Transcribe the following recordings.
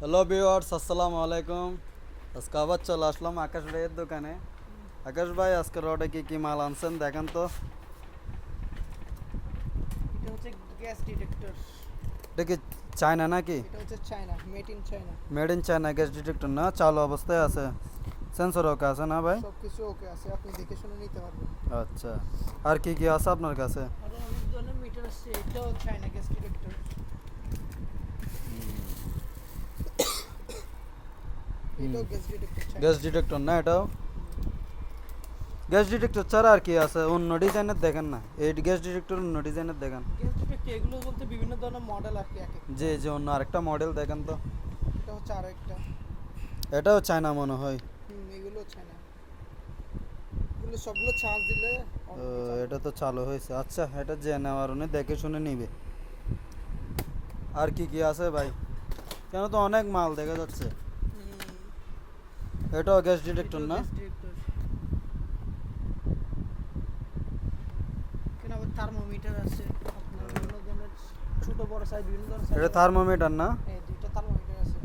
Hello viewers আসসালামু আলাইকুম আজকে আবার চলে আসলাম আকাশ ভাইয়ের দোকানে আকাশ ভাই আজকে রোডে কি কি মাল আনছেন দেখেন তো এটা হচ্ছে গ্যাস ডিটেক্টর এটা কি চায়না নাকি এটা হচ্ছে China made in China made in China gas detector না চালু অবস্থায় আছে সেন্সর ওকে আছে না ভাই সব কিছু ওকে আছে আপনি দেখে শুনে নিতে পারবেন আচ্ছা আর কি কি আছে আপনার কাছে আরও অনেক ধরনের মিটার আছে এটাও চায়না গ্যাস ডিটেক্টর এটাও গ্যাস ডিটেক্টর না এটাও। গ্যাস ডিটেক্টর ছাড়া আর কি আছে অন্য ডিজাইনের দেখেন না। এই গ্যাস ডিটেক্টর অন্য ডিজাইনের দেখেন। গ্যাস ডিটেক্টর এগুলো বলতে বিভিন্ন ধরনের মডেল আর কি যে যে অন্য আরেকটা মডেল দেখেন তো। এটা হচ্ছে আরও একটা এটাও চায়না মনে হয়। এগুলো চায়না এগুলো সবগুলো চার্জ দিলে এটা তো চালু হয়েছে। আচ্ছা এটা যে নেওয়ার উনি দেখে শুনে নিবে। আর কি কি আছে ভাই? কেন তো অনেক মাল দেখা যাচ্ছে। এটাও গ্যাস ডিটেক্টর না? আবার থার্মোমিটার আছে। ছোট বড় সাইজ বিভিন্ন এটা থার্মোমিটার না? হ্যাঁ দুইটা থার্মোমিটার আছে।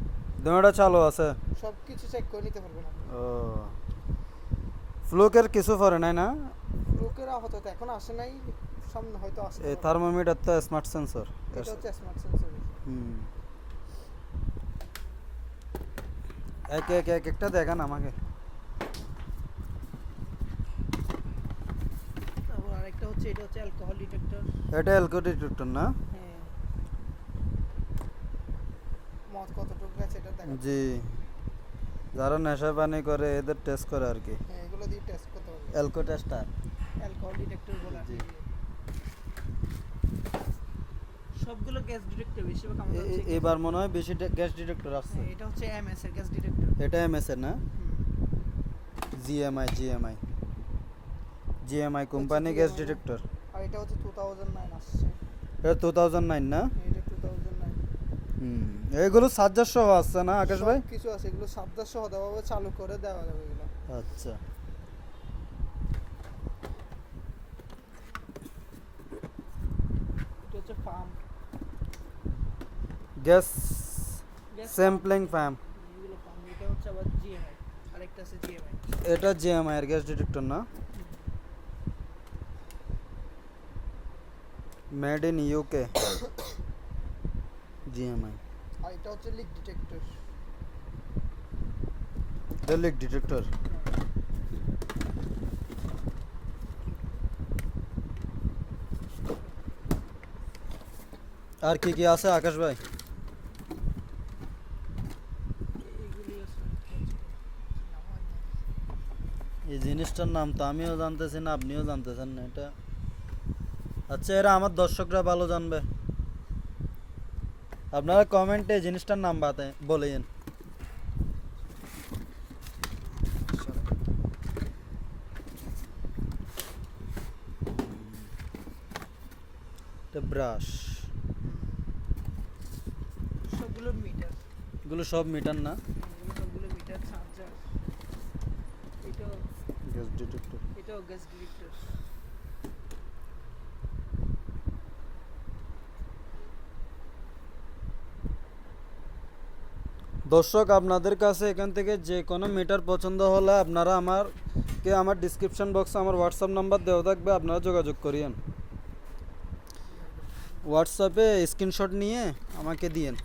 দুটা চালু আছে। সব কিছু চেক করে নিতে পারবেন আপনি। ও। ফ্লুকের কিছু পরে নাই না? লোকের আপাতত এখন আসে নাই। সামনে হয়তো আসে এই থার্মোমিটার তো স্মার্ট সেন্সর এটা হচ্ছে স্মার্ট সেন্সর হুম। এক এক এক একটা দেখান আমাকে। আরেকটা হচ্ছে এটা হচ্ছে অ্যালকোহল ডিটেক্টর এটা অ্যালকো ডিটেক্টর না? হ্যাঁ। মদ কতটুকু আছে এটা দেখা জি। যারা নেশা পানি করে এদের টেস্ট করে আর কি। হ্যাঁ এগুলো দিয়ে টেস্ট করতে পারবেন অ্যালকো টেস্টার অ্যালকোহল ডিটেক্টর বলে জি। কি। সবগুলো গ্যাস ডিটেক্টর বেশিরভাগ আমাদের হচ্ছে এবার মনে হয় বেশি গ্যাস ডিটেক্টর আসছে। হ্যাঁ, এটা হচ্ছে এমএস এর গ্যাস ডিটেক্টর। এটা এমএস এর না? GMI GMI. GMI company gas detector. আর এটা হচ্ছে টু থাউজেন্ড নাইন আসছে। এটা টু থাউজেন্ড নাইন না? এটা টু থাউজেন্ড নাইন হুম এগুলো সাজ্জার সহ আসছে না আকাশ ভাই? কিছু আছে এগুলো সাবধান সহ দেওয়া চালু করে দেওয়া যাবে এগুলো। আচ্ছা। এটা হচ্ছে পাম্প গ্যাস স্যাম্পলিং ফ্যাম এগুলো পাম্প এটা হচ্ছে আবার জিএমআই আরেকটা আছে জিএমআই এটা জিএমআই এর গ্যাস ডিটেক্টর না মেড ইন ইউকে জিএমআই আর এটা হচ্ছে লিক ডিটেক্টর এটা লিক ডিটেক্টর আর কি কি আছে আকাশ ভাই এগুলি আছে এই জিনিসটার নাম তো আমিও জানতেছি না আপনিও জানতেছেন না এটা। আচ্ছা এরা আমার দর্শকরা ভালো জানবে। আপনারা কমেন্টে এই জিনিসটার নাম বাতে বলেন এটা ব্রাশ সবগুলো মিটার এগুলো সব মিটার না এগুলো সবগুলো মিটার চার্জার এটাও গ্যাস ডিটেক্টর এটাও গ্যাস ডিটেক্টর দর্শক আপনাদের কাছে এখান থেকে যে কোনো মিটার পছন্দ হলে আপনারা আমারকে আমার ডিসক্রিপশন বক্সে আমার হোয়াটসঅ্যাপ নাম্বার দেওয়া থাকবে আপনারা যোগাযোগ করিয়েন। হোয়াটসঅ্যাপে স্ক্রিনশট নিয়ে আমাকে দিয়েন।